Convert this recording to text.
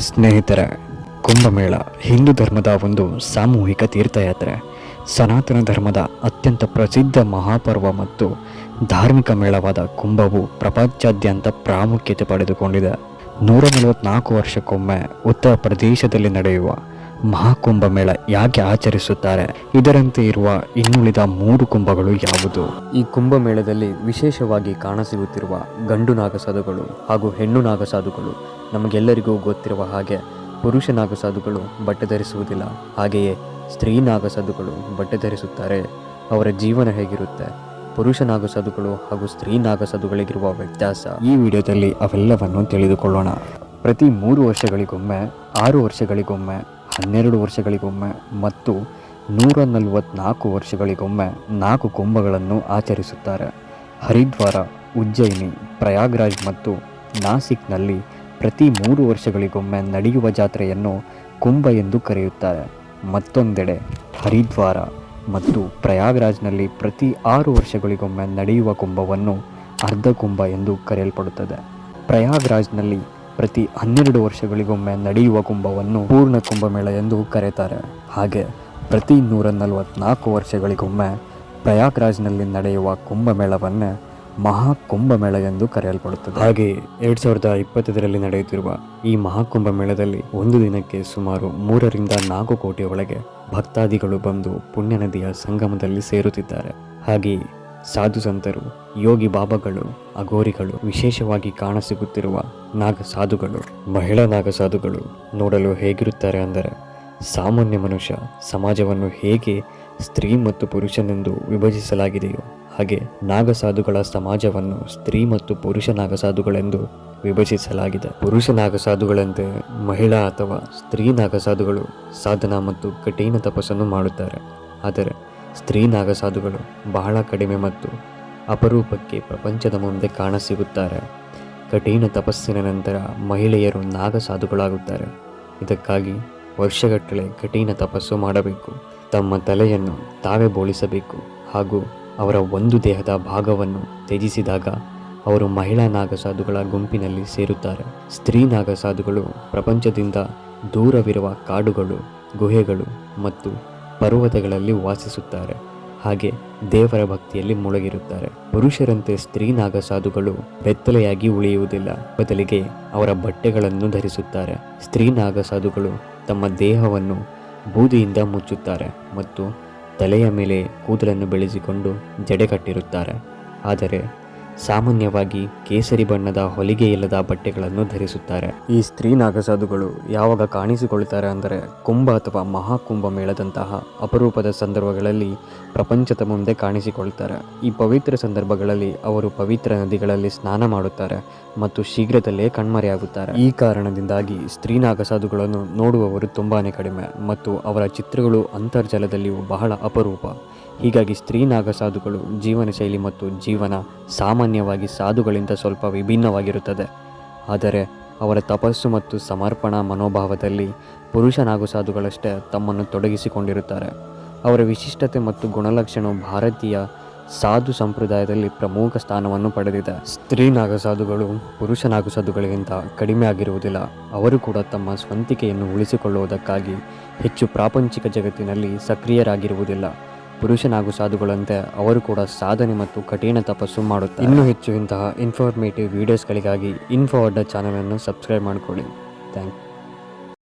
ಸ್ನೇಹಿತರೆ, ಕುಂಭಮೇಳ ಹಿಂದೂ ಧರ್ಮದ ಒಂದು ಸಾಮೂಹಿಕ ತೀರ್ಥಯಾತ್ರೆ. ಸನಾತನ ಧರ್ಮದ ಅತ್ಯಂತ ಪ್ರಸಿದ್ಧ ಮಹಾಪರ್ವ ಮತ್ತು ಧಾರ್ಮಿಕ ಮೇಳವಾದ ಕುಂಭವು ಪ್ರಪಂಚಾದ್ಯಂತ ಪ್ರಾಮುಖ್ಯತೆ ಪಡೆದುಕೊಂಡಿದೆ. ನೂರ ನಲವತ್ನಾಲ್ಕು ವರ್ಷಕ್ಕೊಮ್ಮೆ ಉತ್ತರ ಪ್ರದೇಶದಲ್ಲಿ ನಡೆಯುವ ಮಹಾಕುಂಭ ಮೇಳ ಯಾಕೆ ಆಚರಿಸುತ್ತಾರೆ? ಇದರಂತೆ ಇರುವ ಇನ್ನುಳಿದ ಮೂರು ಕುಂಭಗಳು ಯಾವುದು? ಈ ಕುಂಭಮೇಳದಲ್ಲಿ ವಿಶೇಷವಾಗಿ ಕಾಣಸಿಗುತ್ತಿರುವ ಗಂಡು ನಾಗಸಾಧುಗಳು ಹಾಗೂ ಹೆಣ್ಣು ನಾಗಸಾಧುಗಳು ನಮಗೆಲ್ಲರಿಗೂ ಗೊತ್ತಿರುವ ಹಾಗೆ ಪುರುಷ ನಾಗಸಾಧುಗಳು ಬಟ್ಟೆ ಧರಿಸುವುದಿಲ್ಲ. ಹಾಗೆಯೇ ಸ್ತ್ರೀ ನಾಗಸಾಧುಗಳು ಬಟ್ಟೆ ಧರಿಸುತ್ತಾರೆ. ಅವರ ಜೀವನ ಹೇಗಿರುತ್ತೆ? ಪುರುಷ ನಾಗಸಾಧುಗಳು ಹಾಗೂ ಸ್ತ್ರೀ ನಾಗಸಾಧುಗಳಿಗಿರುವ ವ್ಯತ್ಯಾಸ? ಈ ವಿಡಿಯೋದಲ್ಲಿ ಅವೆಲ್ಲವನ್ನು ತಿಳಿದುಕೊಳ್ಳೋಣ. ಪ್ರತಿ ಮೂರು ವರ್ಷಗಳಿಗೊಮ್ಮೆ ಆರು ವರ್ಷಗಳಿಗೊಮ್ಮೆ ಹನ್ನೆರಡು ವರ್ಷಗಳಿಗೊಮ್ಮೆ ಮತ್ತು ನೂರ ನಲವತ್ನಾಲ್ಕು ವರ್ಷಗಳಿಗೊಮ್ಮೆ ನಾಲ್ಕು ಕುಂಭಗಳನ್ನು ಆಚರಿಸುತ್ತಾರೆ. ಹರಿದ್ವಾರ, ಉಜ್ಜಯಿನಿ, ಪ್ರಯಾಗ್ರಾಜ್ ಮತ್ತು ನಾಸಿಕ್ನಲ್ಲಿ ಪ್ರತಿ ಮೂರು ವರ್ಷಗಳಿಗೊಮ್ಮೆ ನಡೆಯುವ ಜಾತ್ರೆಯನ್ನು ಕುಂಭ ಎಂದು ಕರೆಯುತ್ತಾರೆ. ಮತ್ತೊಂದೆಡೆ ಹರಿದ್ವಾರ ಮತ್ತು ಪ್ರಯಾಗ್ರಾಜ್ನಲ್ಲಿ ಪ್ರತಿ ಆರು ವರ್ಷಗಳಿಗೊಮ್ಮೆ ನಡೆಯುವ ಕುಂಭವನ್ನು ಅರ್ಧ ಕುಂಭ ಎಂದು ಕರೆಯಲ್ಪಡುತ್ತದೆ. ಪ್ರಯಾಗ್ರಾಜ್ನಲ್ಲಿ ಪ್ರತಿ ಹನ್ನೆರಡು ವರ್ಷಗಳಿಗೊಮ್ಮೆ ನಡೆಯುವ ಕುಂಭವನ್ನು ಪೂರ್ಣ ಕುಂಭಮೇಳ ಎಂದು ಕರೆಯುತ್ತಾರೆ. ಹಾಗೆ ಪ್ರತಿ ನೂರ ನಲವತ್ನಾಲ್ಕು ವರ್ಷಗಳಿಗೊಮ್ಮೆ ಪ್ರಯಾಗ್ರಾಜ್ನಲ್ಲಿ ನಡೆಯುವ ಕುಂಭಮೇಳವನ್ನೇ ಮಹಾಕುಂಭಮೇಳ ಎಂದು ಕರೆಯಲ್ಪಡುತ್ತದೆ. ಹಾಗೆ ಎರಡ್ ಸಾವಿರದ ಇಪ್ಪತ್ತರಲ್ಲಿ ನಡೆಯುತ್ತಿರುವ ಈ ಮಹಾಕುಂಭಮೇಳದಲ್ಲಿ ಒಂದು ದಿನಕ್ಕೆ ಸುಮಾರು ಮೂರರಿಂದ ನಾಲ್ಕು ಕೋಟಿ ಒಳಗೆ ಭಕ್ತಾದಿಗಳು ಬಂದು ಪುಣ್ಯ ನದಿಯ ಸಂಗಮದಲ್ಲಿ ಸೇರುತ್ತಿದ್ದಾರೆ. ಹಾಗೆಯೇ ಸಾಧು ಸಂತರು ಯೋಗಿ ಬಾಬಾಗಳು, ಅಘೋರಿಗಳು, ವಿಶೇಷವಾಗಿ ಕಾಣಸಿಗುತ್ತಿರುವ ನಾಗ ಸಾಧುಗಳು ಮಹಿಳಾ ನಾಗ ಸಾಧುಗಳು ನೋಡಲು ಹೇಗಿರುತ್ತಾರೆ ಅಂದರೆ, ಸಾಮಾನ್ಯ ಮನುಷ್ಯ ಸಮಾಜವನ್ನು ಹೇಗೆ ಸ್ತ್ರೀ ಮತ್ತು ಪುರುಷನೆಂದು ವಿಭಜಿಸಲಾಗಿದೆಯೋ ಹಾಗೆ ನಾಗಸಾಧುಗಳ ಸಮಾಜವನ್ನು ಸ್ತ್ರೀ ಮತ್ತು ಪುರುಷ ನಾಗಸಾಧುಗಳೆಂದು ವಿಭಜಿಸಲಾಗಿದೆ. ಪುರುಷ ನಾಗಸಾಧುಗಳಂತೆ ಮಹಿಳಾ ಅಥವಾ ಸ್ತ್ರೀ ನಾಗಸಾಧುಗಳು ಸಾಧನ ಮತ್ತು ಕಠಿಣ ತಪಸ್ಸನ್ನು ಮಾಡುತ್ತಾರೆ. ಆದರೆ ಸ್ತ್ರೀ ನಾಗಸಾಧುಗಳು ಬಹಳ ಕಡಿಮೆ ಮತ್ತು ಅಪರೂಪಕ್ಕೆ ಪ್ರಪಂಚದ ಮುಂದೆ ಕಾಣಸಿಗುತ್ತಾರೆ. ಕಠಿಣ ತಪಸ್ಸಿನ ನಂತರ ಮಹಿಳೆಯರು ನಾಗಸಾಧುಗಳಾಗುತ್ತಾರೆ. ಇದಕ್ಕಾಗಿ ವರ್ಷಗಟ್ಟಲೆ ಕಠಿಣ ತಪಸ್ಸು ಮಾಡಬೇಕು. ತಮ್ಮ ತಲೆಯನ್ನು ತಾವೇ ಬೋಳಿಸಬೇಕು ಹಾಗೂ ಅವರ ಒಂದು ದೇಹದ ಭಾಗವನ್ನು ತ್ಯಜಿಸಿದಾಗ ಅವರು ಮಹಿಳಾ ನಾಗಸಾಧುಗಳ ಗುಂಪಿನಲ್ಲಿ ಸೇರುತ್ತಾರೆ. ಸ್ತ್ರೀ ನಾಗಸಾಧುಗಳು ಪ್ರಪಂಚದಿಂದ ದೂರವಿರುವ ಕಾಡುಗಳು, ಗುಹೆಗಳು ಮತ್ತು ಪರ್ವತಗಳಲ್ಲಿ ವಾಸಿಸುತ್ತಾರೆ. ಹಾಗೆ ದೇವರ ಭಕ್ತಿಯಲ್ಲಿ ಮುಳುಗಿರುತ್ತಾರೆ. ಪುರುಷರಂತೆ ಸ್ತ್ರೀ ನಾಗಸಾಧುಗಳು ಬೆತ್ತಲೆಯಾಗಿ ಉಳಿಯುವುದಿಲ್ಲ. ಬದಲಿಗೆ ಅವರ ಬಟ್ಟೆಗಳನ್ನು ಧರಿಸುತ್ತಾರೆ. ಸ್ತ್ರೀ ನಾಗಸಾಧುಗಳು ತಮ್ಮ ದೇಹವನ್ನು ಬೂದಿಯಿಂದ ಮುಚ್ಚುತ್ತಾರೆ ಮತ್ತು ತಲೆಯ ಮೇಲೆ ಕೂದಲನ್ನು ಬೆಳೆಸಿಕೊಂಡು ಜಡೆ ಕಟ್ಟಿರುತ್ತಾರೆ. ಆದರೆ ಸಾಮಾನ್ಯವಾಗಿ ಕೇಸರಿ ಬಣ್ಣದ ಹೊಲಿಗೆ ಇಲ್ಲದ ಬಟ್ಟೆಗಳನ್ನು ಧರಿಸುತ್ತಾರೆ. ಈ ಸ್ತ್ರೀ ನಾಗಸಾಧುಗಳು ಯಾವಾಗ ಕಾಣಿಸಿಕೊಳ್ತಾರೆ ಅಂದರೆ ಕುಂಭ ಅಥವಾ ಮಹಾಕುಂಭ ಮೇಳದಂತಹ ಅಪರೂಪದ ಸಂದರ್ಭಗಳಲ್ಲಿ ಪ್ರಪಂಚದ ಮುಂದೆ ಕಾಣಿಸಿಕೊಳ್ತಾರೆ ಈ ಪವಿತ್ರ ಸಂದರ್ಭಗಳಲ್ಲಿ ಅವರು ಪವಿತ್ರ ನದಿಗಳಲ್ಲಿ ಸ್ನಾನ ಮಾಡುತ್ತಾರೆ ಮತ್ತು ಶೀಘ್ರದಲ್ಲೇ ಕಣ್ಮರೆಯಾಗುತ್ತಾರೆ. ಈ ಕಾರಣದಿಂದಾಗಿ ಸ್ತ್ರೀ ನಾಗಸಾಧುಗಳನ್ನು ನೋಡುವವರು ತುಂಬಾ ಕಡಿಮೆ ಮತ್ತು ಅವರ ಚಿತ್ರಗಳು ಅಂತರ್ಜಾಲದಲ್ಲಿಯೂ ಬಹಳ ಅಪರೂಪ. ಹೀಗಾಗಿ ಸ್ತ್ರೀ ನಾಗಸಾಧುಗಳು ಜೀವನ ಶೈಲಿ ಮತ್ತು ಜೀವನ ಸಾಮಾನ್ಯವಾಗಿ ಸಾಧುಗಳಿಂದ ಸ್ವಲ್ಪ ವಿಭಿನ್ನವಾಗಿರುತ್ತದೆ. ಆದರೆ ಅವರ ತಪಸ್ಸು ಮತ್ತು ಸಮರ್ಪಣಾ ಮನೋಭಾವದಲ್ಲಿ ಪುರುಷ ನಾಗಸಾಧುಗಳಷ್ಟೇ ತಮ್ಮನ್ನು ತೊಡಗಿಸಿಕೊಂಡಿರುತ್ತಾರೆ. ಅವರ ವಿಶಿಷ್ಟತೆ ಮತ್ತು ಗುಣಲಕ್ಷಣವು ಭಾರತೀಯ ಸಾಧು ಸಂಪ್ರದಾಯದಲ್ಲಿ ಪ್ರಮುಖ ಸ್ಥಾನವನ್ನು ಪಡೆದಿದೆ. ಸ್ತ್ರೀ ನಾಗಸಾಧುಗಳು ಪುರುಷ ನಾಗಸಾಧುಗಳಿಗಿಂತ ಕಡಿಮೆ ಆಗಿರುವುದಿಲ್ಲ. ಅವರು ಕೂಡ ತಮ್ಮ ಸ್ವಂತಿಕೆಯನ್ನು ಉಳಿಸಿಕೊಳ್ಳುವುದಕ್ಕಾಗಿ ಹೆಚ್ಚು ಪ್ರಾಪಂಚಿಕ ಜಗತ್ತಿನಲ್ಲಿ ಸಕ್ರಿಯರಾಗಿರುವುದಿಲ್ಲ. ಪುರುಷ ನಾಗು ಸಾಧುಗಳಂತೆ ಅವರು ಕೂಡ ಸಾಧನೆ ಮತ್ತು ಕಠಿಣ ತಪಸ್ಸು ಮಾಡುತ್ತಾರೆ. ಇನ್ನೂ ಹೆಚ್ಚು ಇಂತಹ ಇನ್ಫಾರ್ಮೇಟಿವ್ ವಿಡಿಯೋಸ್ಗಳಿಗಾಗಿ ಇನ್ಫೋ ಅಡ್ಡ ಚಾನಲನ್ನು ಸಬ್ಸ್ಕ್ರೈಬ್ ಮಾಡಿಕೊಳ್ಳಿ. ಥ್ಯಾಂಕ್